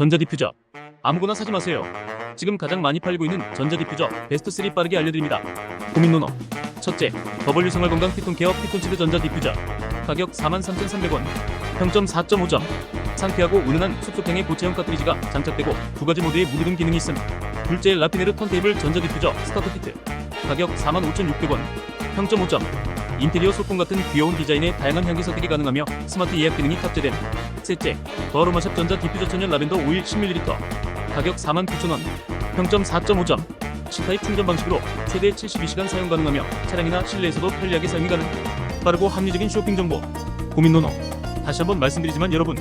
전자디퓨저. 아무거나 사지 마세요. 지금 가장 많이 팔리고 있는 전자디퓨저 베스트 3 빠르게 알려드립니다. 고민 논어 첫째, W 생활건강 피톤 케어 피톤치드 전자디퓨저. 가격 43,300원. 평점 4.5점 상쾌하고 은은한 숲속향의 고체형 카트리지가 장착되고 두 가지 모드의 무드등 기능이 있음 둘째, 라피네르 턴테이블 전자디퓨저 스타트 키트. 가격 45,600원. 평점 5점 인테리어 소품 같은 귀여운 디자인의 다양한 향기 선택이 가능하며 스마트 예약 기능이 탑재됨 셋째, 더 아로마샵 전자 디퓨저 천연 라벤더 오일 10ml 가격 49,000원. 평점 4.5점 C타입 충전 방식으로 최대 72시간 사용 가능하며 차량이나 실내에서도 편리하게 사용이 가능. 빠르고 합리적인 쇼핑 정보. 고민 논어 다시 한번 말씀드리지만 여러분